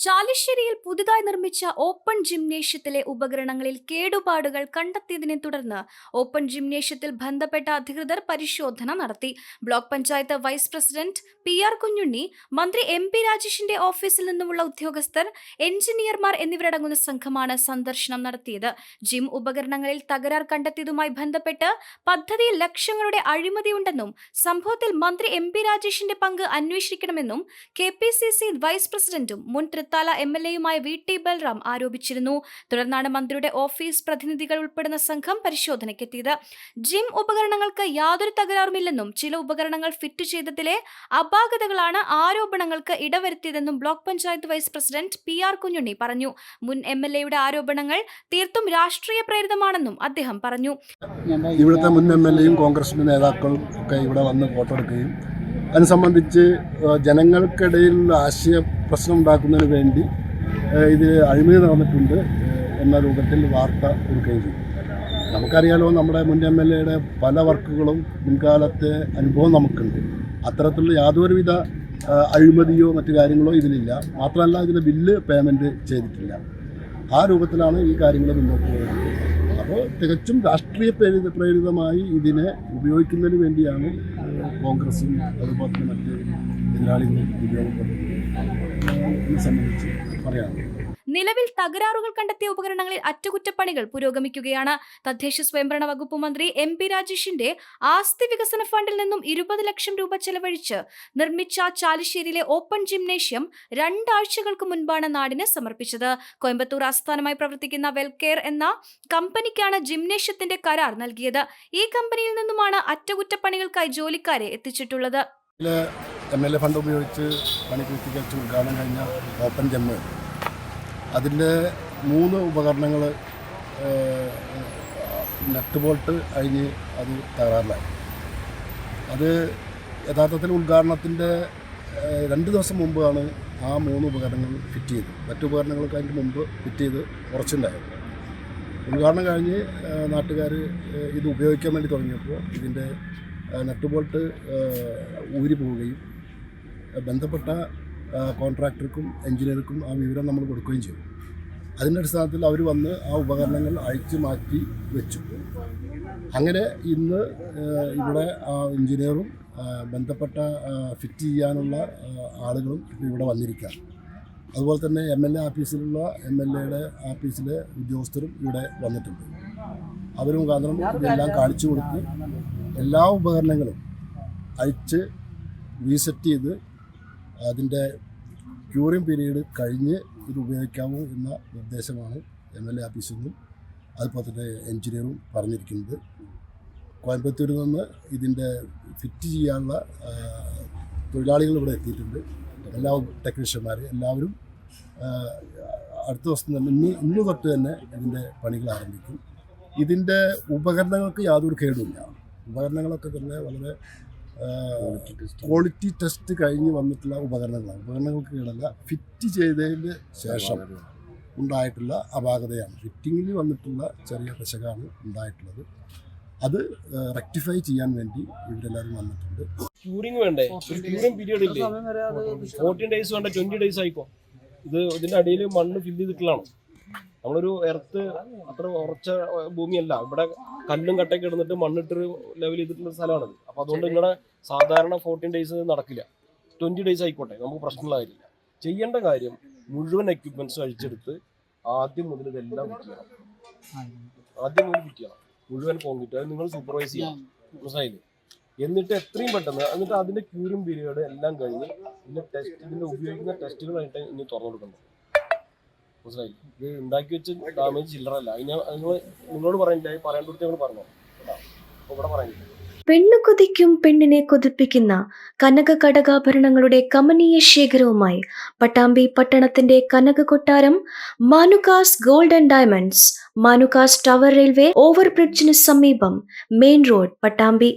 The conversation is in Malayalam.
ചാലിശ്ശേരിയിൽ പുതുതായി നിർമ്മിച്ച ഓപ്പൺ ജിംനേഷ്യത്തിലെ ഉപകരണങ്ങളിൽ കേടുപാടുകൾ കണ്ടെത്തിയതിനെ തുടർന്ന് ഓപ്പൺ ജിംനേഷ്യത്തിൽ ബന്ധപ്പെട്ട അധികൃതർ പരിശോധന നടത്തി. Block panchayat vice president P R Kunhunni മന്ത്രി എം പി രാജേഷിന്റെ ഓഫീസിൽ നിന്നുമുള്ള ഉദ്യോഗസ്ഥർ എഞ്ചിനീയർമാർ എന്നിവരടങ്ങുന്ന സംഘമാണ് സന്ദർശനം നടത്തിയത്. ജിം ഉപകരണങ്ങളിൽ തകരാർ കണ്ടെത്തിയതുമായി ബന്ധപ്പെട്ട് പദ്ധതിയിൽ ലക്ഷങ്ങളുടെ അഴിമതിയുണ്ടെന്നും സംഭവത്തിൽ മന്ത്രി എം പി രാജേഷിന്റെ പങ്ക് അന്വേഷിക്കണമെന്നും K P C C vice പ്രസിഡന്റും മുൻ തൃത്താല എം എൽ എയുമായ വി ടി ബൽറാം ആരോപിച്ചിരുന്നു. തുടർന്നാണ് മന്ത്രിയുടെ ഓഫീസ് പ്രതിനിധികൾ ഉൾപ്പെടുന്ന സംഘം പരിശോധനയ്ക്കെത്തിയത്. ജിം ഉപകരണങ്ങൾക്ക് യാതൊരു തകരാറുമില്ലെന്നും ചില ഉപകരണങ്ങൾ ഫിറ്റ് ചെയ്തതിലെ അപാകതകളാണ് ആരോപണങ്ങൾക്ക് ഇടവരുത്തിയതെന്നും block panchayat vice president P R Kunhunni പറഞ്ഞു. മുൻ എം എൽ എയുടെ ആരോപണങ്ങൾ തീർത്തും രാഷ്ട്രീയ പ്രേരിതമാണെന്നും അദ്ദേഹം പറഞ്ഞു. ഇവിടുത്തെ മുൻ എം എൽ എയും കോൺഗ്രസിന്റെ നേതാക്കളും ഒക്കെ ഇവിടെ വന്ന് ഫോട്ടോ എടുക്കുകയും അതിനെ സംബന്ധിച്ച് ജനങ്ങൾക്കിടയിൽ ആശയ പ്രശ്നം ഉണ്ടാക്കുന്നതിന് വേണ്ടി ഇത് അഴിമതി നടന്നിട്ടുണ്ട് എന്ന രൂപത്തിൽ വാർത്ത കൊടുക്കുകയും ചെയ്തു. നമുക്കറിയാലോ നമ്മുടെ മുൻ എം എൽ എയുടെ പല വർക്കുകളും മുൻകാലത്തെ അനുഭവം നമുക്കുണ്ട്. അത്തരത്തിലുള്ള യാതൊരുവിധ അഴിമതിയോ മറ്റു കാര്യങ്ങളോ ഇതിലില്ല. മാത്രമല്ല ഇതിന്റെ ബില്ല് പേയ്മെന്റ് ചെയ്തിട്ടില്ല. ആ രൂപത്തിലാണ് ഈ കാര്യങ്ങൾ മുന്നോട്ട് പോകുന്നത് അപ്പോൾ തികച്ചും രാഷ്ട്രീയ പ്രേരിത പ്രേരിതമായി ഇതിനെ ഉപയോഗിക്കുന്നതിന് വേണ്ടിയാണ് കോൺഗ്രസും അതുപോലെ തന്നെ മറ്റ് നിലവിൽ തകരാറുകൾ കണ്ടെത്തിയ ഉപകരണങ്ങളിൽ അറ്റകുറ്റപ്പണികൾ പുരോഗമിക്കുകയാണ്. തദ്ദേശ സ്വയംഭരണ വകുപ്പ് മന്ത്രി എം പി രാജേഷിന്റെ ആസ്തി വികസന ഫണ്ടിൽ നിന്നും ഇരുപത് ലക്ഷം രൂപ ചെലവഴിച്ച് നിർമ്മിച്ച ചാലിശ്ശേരിയിലെ ഓപ്പൺ ജിംനേഷ്യം രണ്ടാഴ്ചകൾക്ക് മുൻപാണ് നാടിന് സമർപ്പിച്ചത്. കോയമ്പത്തൂർ ആസ്ഥാനമായി പ്രവർത്തിക്കുന്ന വെൽകെയർ എന്ന കമ്പനിക്കാണ് ജിംനേഷ്യത്തിന്റെ കരാർ നൽകിയത്. ഈ കമ്പനിയിൽ നിന്നുമാണ് അറ്റകുറ്റപ്പണികൾക്കായി ജോലിക്കാരെ എത്തിച്ചിട്ടുള്ളത്. എം എൽ എ ഫണ്ട് ഉപയോഗിച്ച് പണി പൂർത്തീകരിച്ച് ഉദ്ഘാടനം കഴിഞ്ഞ ഓപ്പൺ ജമ്മ് അതിന്റെ മൂന്ന് ഉപകരണങ്ങൾ നെറ്റ് ബോൾട്ട് അഴിഞ്ഞ് അത് തകരാറിലായി. അത് യഥാർത്ഥത്തിൽ ഉദ്ഘാടനത്തിന്റെ രണ്ട് ദിവസം മുമ്പാണ് ആ മൂന്ന് ഉപകരണങ്ങൾ ഫിറ്റ് ചെയ്തത്. മറ്റു ഉപകരണങ്ങൾക്ക് അതിന്റെ മുമ്പ് ഫിറ്റ് ചെയ്ത് കുറച്ചുണ്ടായിരുന്നു ഉദ്ഘാടനം കഴിഞ്ഞ് നാട്ടുകാർ ഇത് ഉപയോഗിക്കാൻ വേണ്ടി തുടങ്ങിയപ്പോൾ ഇതിന്റെ നെറ്റ് ബോൾട്ട് ഊരി പോവുകയും ബന്ധപ്പെട്ട കോൺട്രാക്ടർക്കും എഞ്ചിനീയർക്കും ആ വിവരം നമ്മൾ കൊടുക്കുകയും ചെയ്തു. അതിന്റെ അടിസ്ഥാനത്തിൽ അവർ വന്ന് ആ ഉപകരണങ്ങൾ അഴിച്ചു മാറ്റി വെച്ചു. അങ്ങനെ ഇന്ന് ഇവിടെ ആ എഞ്ചിനീയറും ബന്ധപ്പെട്ട ഫിറ്റ് ചെയ്യാനുള്ള ആളുകളും ഇവിടെ വന്നിരിക്കാം അതുപോലെ തന്നെ എം എൽ എ ഓഫീസിലുള്ള എം എൽ എയുടെ ഓഫീസിലെ ഉദ്യോഗസ്ഥരും ഇവിടെ വന്നിട്ടുണ്ട്. അവർ മുഖാന്തരം ഇതെല്ലാം കാണിച്ചു കൊടുത്ത് എല്ലാ ഉപകരണങ്ങളും അഴിച്ച് റീസെറ്റ് ചെയ്ത് അതിന്റെ ക്യൂറിംഗ് പീരീഡ് കഴിഞ്ഞ് ഇത് ഉപയോഗിക്കാമോ എന്ന നിർദ്ദേശമാണ് എം എൽ എ ഓഫീസിൽ നിന്നും അതുപോലെ തന്നെ എഞ്ചിനീയറും പറഞ്ഞിരിക്കുന്നത്. കോയമ്പത്തൂരിൽ നിന്ന് ഇതിന്റെ ഫിറ്റ് ചെയ്യാനുള്ള തൊഴിലാളികൾ ഇവിടെ എത്തിയിട്ടുണ്ട്. എല്ലാ ടെക്നീഷ്യന്മാർ എല്ലാവരും അടുത്ത ദിവസം തന്നെ ഇന്ന് ഇന്ന് തൊട്ട് തന്നെ ഇതിന്റെ പണികൾ ആരംഭിക്കും. ഇതിന്റെ ഉപകരണങ്ങൾക്ക് യാതൊരു കേടുമില്ല. ഉപകരണങ്ങളൊക്കെ തന്നെ വളരെ ക്വാളിറ്റി ടെസ്റ്റ് കഴിഞ്ഞ് വന്നിട്ടുള്ള ഉപകരണങ്ങളാണ്. ഉപകരണങ്ങൾക്ക് കീഴല്ല ഫിറ്റ് ചെയ്തതിന് ശേഷം ഉണ്ടായിട്ടുള്ള അപാകതയാണ്. ഫിറ്റിങ്ങിൽ വന്നിട്ടുള്ള ചെറിയ പിശകാണ് ഉണ്ടായിട്ടുള്ളത്. അത് റെക്ടിഫൈ ചെയ്യാൻ വേണ്ടി ഇവരെല്ലാവരും വന്നിട്ടുണ്ട്. ക്യൂറിംഗ് വേണ്ടേ? ഒരു ക്യൂറിംഗ് പീരീഡ് ഇല്ലേ? ഫോർട്ടീൻ ഡേയ്സ് വേണ്ട ട്വന്റി ഡേയ്സ് ആയിക്കോ. ഇത് ഇതിന്റെ അടിയിൽ മണ്ണ് ഫില്ല് ചെയ്തിട്ടുള്ളതാണ്. നമ്മളൊരു എർത്ത് അത്ര ഉറച്ച ഭൂമിയല്ല. ഇവിടെ കല്ലും കട്ടയൊക്കെ ഇടുന്നിട്ട് മണ്ണിട്ട് ലെവൽ ചെയ്തിട്ടുള്ള സ്ഥലമാണ് അപ്പൊ അതുകൊണ്ട് നിങ്ങളുടെ സാധാരണ ഫോർട്ടീൻ ഡേയ്സ് നടക്കില്ല. ട്വന്റി ഡേയ്സ് ആയിക്കോട്ടെ നമുക്ക് പ്രശ്നമുള്ള കാര്യമില്ല ചെയ്യേണ്ട കാര്യം മുഴുവൻ എക്യുപ്മെന്റ്സ് അഴിച്ചെടുത്ത് ആദ്യം മുതൽ ഇതെല്ലാം ഫിറ്റ് ചെയ്യണം. ആദ്യം മുതൽ ഫിറ്റ് ചെയ്യണം. മുഴുവൻ കോൺക്രീറ്റ് അത് നിങ്ങൾ സൂപ്പർവൈസ് ചെയ്യണം. മനസ്സിലായില്ലേ? എന്നിട്ട് എത്രയും പെട്ടെന്ന് എന്നിട്ട് അതിന്റെ ക്യൂറിംഗ് പീരീഡ് എല്ലാം കഴിഞ്ഞ് ഇതിന്റെ ടെസ്റ്റ് ഇതിന്റെ ഉപയോഗിക്കുന്ന ടെസ്റ്റുകളായിട്ട് ഇനി തുറന്നു കൊടുക്കണം. മനസ്സിലായി? ഇത് ഉണ്ടാക്കി വെച്ച് ഡാമേജ് ചില്ലറല്ല അതിന് നിങ്ങൾ നിങ്ങളോട് പറയണ്ടേ പറയേണ്ടടുത്ത് ഞങ്ങൾ പറഞ്ഞു? കേട്ടോ. അപ്പൊ ഇവിടെ പറയണ്ടേ പെണ്ണു കൊതിക്കും പെണ്ണിനെ കൊതിപ്പിക്കുന്ന കനക കടകാഭരണങ്ങളുടെ കമനീയ ശേഖരവുമായി പട്ടാമ്പി പട്ടണത്തിന്റെ കനക കൊട്ടാരം Manukas gold and diamonds Manukas tower railway ഓവർബ്രിഡ്ജിന് സമീപം മെയിൻ റോഡ് പട്ടാമ്പി